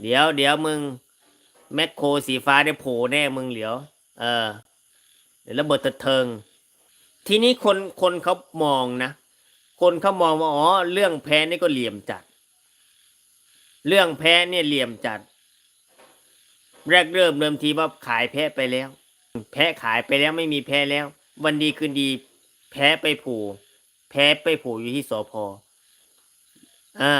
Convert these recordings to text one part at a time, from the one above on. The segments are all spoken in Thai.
เดี๋ยวเดี๋ยวมึง แมคโครสีฟ้าได้โผล่แน่มึงเหลียว เออเดี๋ยวระเบิดเทิง ทีนี้คนคนเขามองนะ คนเขามองว่าอ๋อเรื่องแพ้นี่ก็เหลี่ยมจัด เรื่องแพ้เนี่ยเหลี่ยมจัด แรกเริ่มเริ่มทีว่าขายแพ้ไปแล้ว แพ้ขายไปแล้วไม่มีแพ้แล้ว วันดีคืนดี แพ้ไปผูแพ้ไปผูอยู่ที่สพอ่า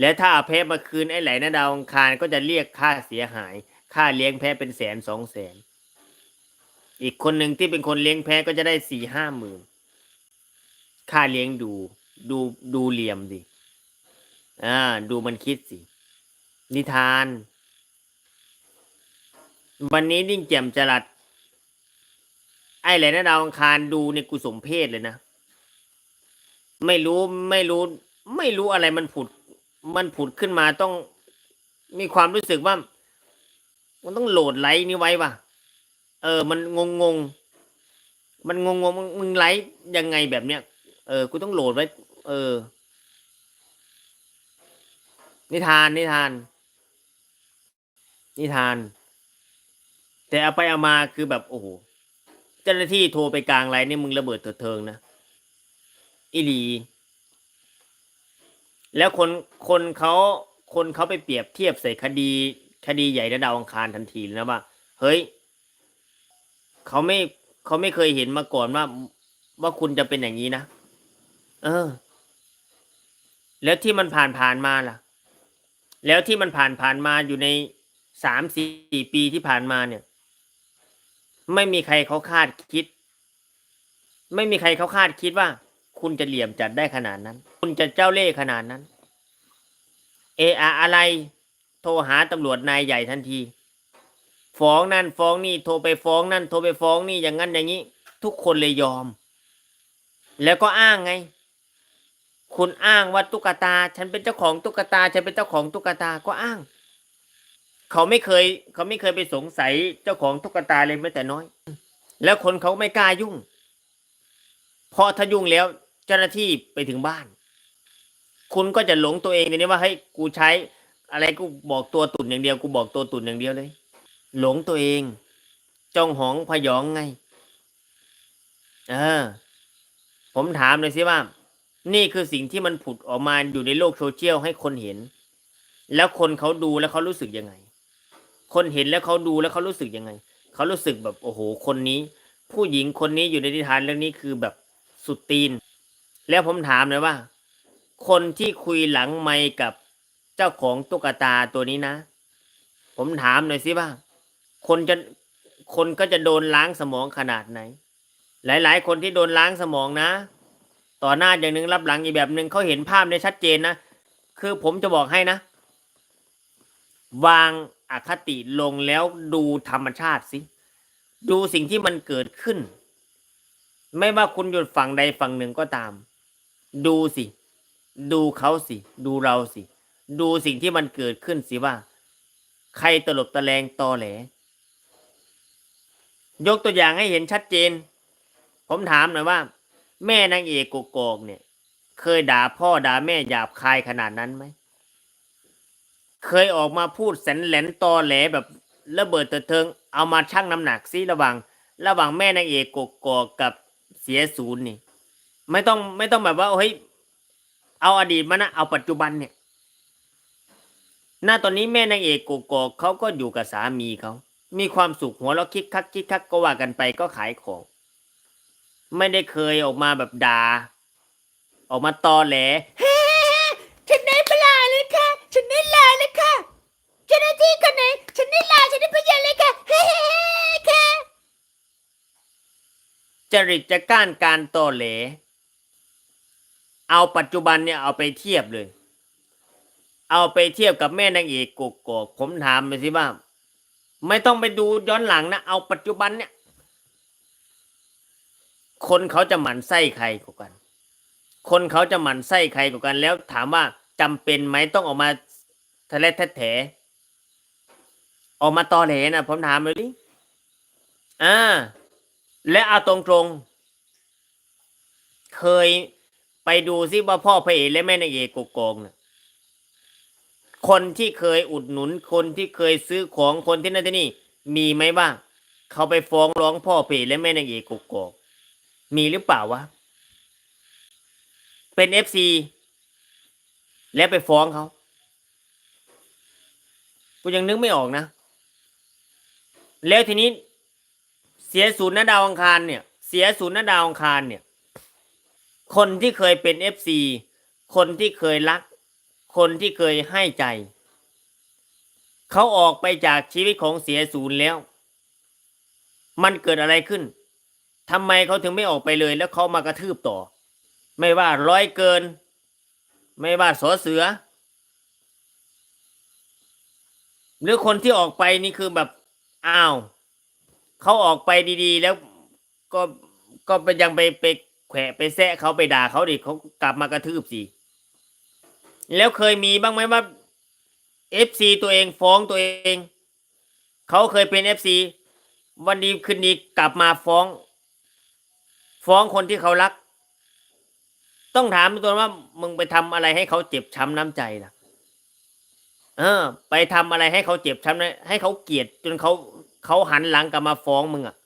แล้วถ้าเอาแพ้มาคืนไอ้ไหลนาดาวอังคารก็จะเรียกค่าเสียหาย ค่าเลี้ยงแพ้เป็นแสนสองแสน อีกคนหนึ่งที่เป็นคนเลี้ยงแพ้ก็จะได้สี่ห้าหมื่นค่าเลี้ยงดูดูดูเหลี่ยมสิอ่าดูมันคิดสิ นิทาน วันนี้นิ่งแจ่มจรัด ไอ้แหลนะดาวอังคารดูในกุสมเพศเลยนะ ไม่รู้ไม่รู้ ไม่รู้อะไรมันผุด มันผุดขึ้นมาต้องมีความรู้สึกว่า มันต้องโหลดไลค์นี้ไว้ป่ะ เออ มันงงงๆมันงงงมึงมึงไลค์ยังไงแบบเนี้ย เออ กูต้องโหลดไว้ เออ นิทาน นิทาน นิทาน แต่เอาไปเอามาคือแบบโอ้โห เจ้าหน้าที่โทรไปกลางไรนี่มึงระเบิดเถิดเทิงนะ อีหลี แล้วคนคนเขาคนเขาไปเปรียบเทียบใส่คดีคดีใหญ่ระดาวอังคารทันทีเลยนะว่าเฮ้ยเขาไม่เขาไม่เคยเห็นมาก่อนว่า ว่าคุณจะเป็นอย่างนี้นะเออ แล้วที่มันผ่านผ่านมาล่ะ แล้วที่มันผ่านผ่านมาอยู่ในสามสี่ปีที่ผ่านมาเนี่ย ไม่มีใครเขาคาดคิด ไม่มีใครเขาคาดคิดว่า คุณจะเหลี่ยมจัดได้ขนาดนั้น คุณจะเจ้าเล่ห์ขนาดนั้น เออะอะไร โทรหาตำรวจนายใหญ่ทันที ฟ้องนั่นฟ้องนี่โทรไปฟ้องนั่น โทรไปฟ้องนี่อย่างนั้นอย่างนี้ ทุกคนเลยยอม แล้วก็อ้างไง คุณอ้างว่าตุ๊กตา ฉันเป็นเจ้าของตุ๊กตา ฉันเป็นเจ้าของตุ๊กตาก็อ้าง เขาไม่เคย เขาไม่เคยไปสงสัยเจ้าของตุ๊กตาเลยแม้แต่น้อย แล้วคนเขาไม่กล้ายุ่งเพราะถ้ายุ่งแล้ว เจ้าหน้าที่ไปถึงบ้าน คุณก็จะหลงตัวเองในนี้ว่าเฮ้ยกูใช้ อะไรกูบอกตัวตุ่นอย่างเดียว กูบอกตัวตุ่นอย่างเดียวเลย หลงตัวเองจองหองพยองไง เออ ผมถามเลยสิว่า นี่คือสิ่งที่มันผุดออกมาอยู่ในโลกโซเชียลให้คนเห็น แล้วคนเขาดูแล้วเขารู้สึกยังไง คนเห็นแล้วเขาดูแล้วเขารู้สึกยังไง เขารู้สึกแบบโอ้โห คนนี้ ผู้หญิงคนนี้อยู่ในนิทานเรื่องนี้คือแบบสุดตีน แล้วผมถามเลยว่า คนที่คุยหลังไมกับเจ้าของตุ๊กตาตัวนี้นะ ผมถามหน่อยสิว่า คนจะคนก็จะโดนล้างสมองขนาดไหน หลาย ๆ คนที่โดนล้างสมองนะ ต่อหน้าอย่างหนึ่งรับหลังอีกแบบหนึ่งเขาเห็นภาพได้ชัดเจนนะ คือผมจะบอกให้นะ วางอคติลงแล้วดูธรรมชาติสิ ดูสิ่งที่มันเกิดขึ้น ไม่ว่าคุณอยู่ฝั่งใดฝั่งหนึ่งก็ตาม ดูสิ ดูเขาสิ ดูเราสิ ดูสิ่งที่มันเกิดขึ้นสิว่า ใครตลบตะแลงตอแหล ยกตัวอย่างให้เห็นชัดเจน ผมถามหน่อยว่า แม่นางเอกกกอกเนี่ย เคยด่าพ่อด่าแม่หยาบคายขนาดนั้นไหม เคยออกมาพูดแสนแหลนตอแหลแบบระเบิดเถิดเทิง เอามาชั่งน้ำหนักซิระหว่างระหว่างแม่นางเอกกกอกกับเสียศูนย์นี่ ไม่ต้องไม่ต้องแบบว่าเฮ้ยเอาอดีตมานะเอาปัจจุบันเนี่ย หน้าตอนนี้แม่นางเอกกกอกเขาก็อยู่กับสามีเขา มีความสุขหัวเราคิกคักคิกคักก็ว่ากันไปก็ขายของ ไม่ได้เคยออกมาแบบด่าออกมาตอแหลฉันได้ปลาเลยค่ะ ฉันได้ลาเลยค่ะเจ้าหน้าที่คนไหน ฉันได้ลาฉันได้ประโยชน์เลยค่ะเฮ้ค่ะจริตจะก้านการตอแหล เอาปัจจุบันเนี่ยเอาไปเทียบเลย เอาไปเทียบกับแม่นางเอกกกอกผมถามไปสิว่า ไม่ต้องไปดูย้อนหลังนะเอาปัจจุบันเนี่ย คนเขาจะหมั่นไส้ใครกว่ากัน คนเขาจะหมั่นไส้ใครกว่ากัน แล้วถามว่าจำเป็นไหมต้องออกมาทะเลทะแถออกมาตอแหลนะผมถามเลยดิอ่าและเอาตรงๆเคย ไปดูซิว่าพ่อพระเอกและแม่นางเอกกกงนะคนที่เคยอุดหนุนคนที่เคยซื้อของคนที่นั่นที่นี่ มีไหมบ้างเขาไปฟ้องร้องพ่อเพจและแม่นางเอกกกอกมีหรือเปล่าวะเป็นเอฟซีแล้วไปฟ้องเขากูยังนึกไม่ออกนะ แล้วทีนี้เสียศูนย์ณดาวอังคารเนี่ย เสียศูนย์ณดาวอังคารเนี่ย คนที่เคยเป็นเอฟซีคนที่เคยรัก คนที่เคยให้ใจ เขาออกไปจากชีวิตของเสียศูนย์แล้ว มันเกิดอะไรขึ้นทำไมเขาถึงไม่ออกไปเลย แล้วเขามากระทืบต่อ ไม่ว่าร้อยเกิน ไม่ว่าสอเสือ หรือคนที่ออกไปนี่คือแบบอ้าวเขาออกไปดีๆ แล้วก็ก็ไปยังไปไป แขวะไปแซะเขาไปด่าเขาดิเขากลับมากระทืบสิ แล้วเคยมีบ้างไหมว่าเอฟซีตัวเองฟ้องตัวเอง เขาเคยเป็นเอฟซีวันดีคืนดีกลับมาฟ้อง ฟ้องคนที่เขารัก ต้องถามตัวว่ามึงไปทำอะไรให้เขาเจ็บช้ำน้ำใจล่ะ เออ ไปทำอะไรให้เขาเจ็บช้ำนะให้เขาเกลียดจนเขาเขาหันหลังกลับมาฟ้องมึงอะ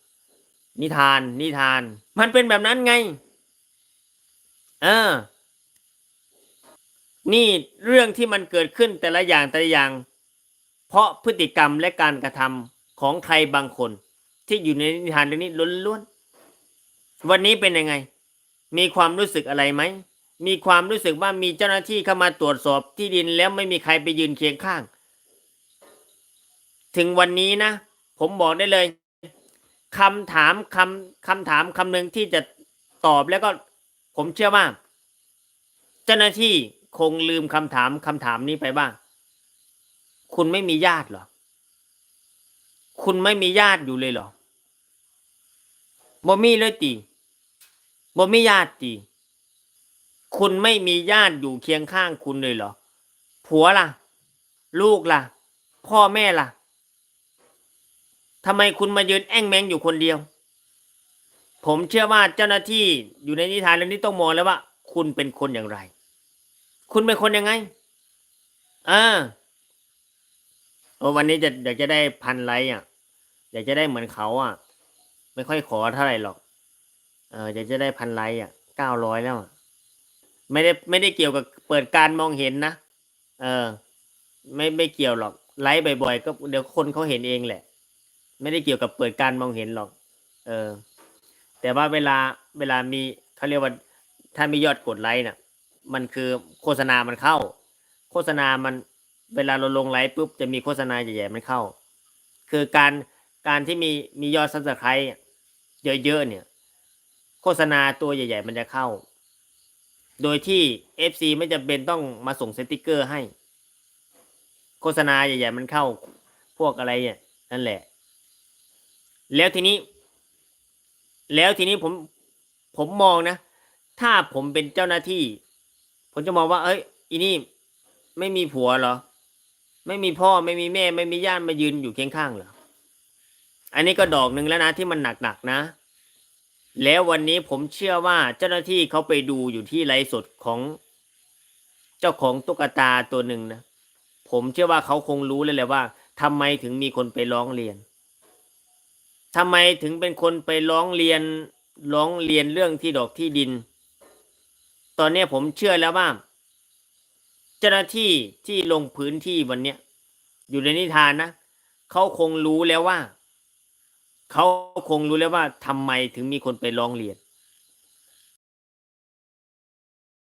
นิทาน นิทาน มันเป็นแบบนั้นไง ออนี่เรื่องที่มันเกิดขึ้นแต่ละอย่างแต่ละอย่าง เพราะพฤติกรรมและการกระทำของใครบางคน ที่อยู่ในนิทานเรื่องนี้ล้วนๆวันนี้เป็นยังไง มีความรู้สึกอะไรไหมมีความรู้สึกว่ามีเจ้าหน้าที่เข้ามาตรวจสอบที่ดินแล้วไม่มีใครไปยืนเคียงข้าง ถึงวันนี้นะ ผมบอกได้เลยคำถามคำคำถามคำหนึ่งที่จะตอบแล้วก็ ผมเชื่อว่า เจ้าหน้าที่คงลืมคำถามคำถามนี้ไปบ้าง คุณไม่มีญาติหรอ คุณไม่มีญาติอยู่เลยหรอบ่มีเลยตีบ่มีญาติตีคุณไม่มีญาติอยู่เคียงข้างคุณเลยเหรอ ผัวล่ะ ลูกล่ะ พ่อแม่ล่ะทำไมคุณมายืนแอ้งแมงอยู่คนเดียว ผมเชื่อว่าเจ้าหน้าที่อยู่ในนิทานเรื่องนี้ต้องมองแล้วว่า คุณเป็นคนอย่างไร คุณเป็นคนยังไงอ่าโอ้วันนี้จะอยากจะได้พันไลค์อะ อยากจะได้เหมือนเขาอะ ไม่ค่อยขอเท่าไหร่หรอก เอออยากจะได้พันไลค์อะเก้าร้อยแล้วอะไม่ได้ไม่ได้เกี่ยวกับเปิดการมองเห็นนะเออ ไม่ไม่เกี่ยวหรอกไลค์บ่อยๆก็เดี๋ยวคนเขาเห็นเองแหละ ไม่ได้เกี่ยวกับเปิดการมองเห็นหรอก เออ แต่ว่าเวลาเวลามีเขาเรียกว่าถ้ามียอดกดไลค์น่ะ มันคือโฆษณามันเข้า โฆษณามันเวลาเราลงไลค์ปุ๊บจะมีโฆษณาใหญ่ๆมันเข้า คือการการที่มีมียอดซับสไครต์เยอะๆเนี่ย โฆษณาตัวใหญ่ ๆ มันจะเข้า โดยที่ FC ไม่จำเป็นต้องมาส่งสติกเกอร์ให้ โฆษณาใหญ่ๆมันเข้า พวกอะไรเนี่ยนั่นแหละ แล้วทีนี้ แล้วทีนี้ผมผมมองนะ ถ้าผมเป็นเจ้าหน้าที่ ผมจะมองว่า เอ้ยอีนี่ไม่มีผัวเหรอ ไม่มีพ่อไม่มีแม่ ไม่มีญาติมายืนอยู่เคียงข้างเหรออันนี้ก็ดอกหนึ่งแล้วนะที่มันหนักๆนะ แล้ววันนี้ผมเชื่อว่าเจ้าหน้าที่เขาไปดูอยู่ที่ไลฟ์สดของ เจ้าของตุ๊กตาตัวหนึ่งนะผมเชื่อว่าเขาคงรู้เลยแหละว่าทำไมถึงมีคนไปร้องเรียน ทำไมถึงเป็นคนไปร้องเรียนร้องเรียนเรื่องที่ดอกที่ดิน ตอนนี้ผมเชื่อแล้วว่า เจ้าหน้าที่ที่ลงพื้นที่วันเนี้ยอยู่ในนิทานนะเขาคงรู้แล้วว่าเขาคงรู้แล้วว่าทำไมถึงมีคนไปร้องเรียน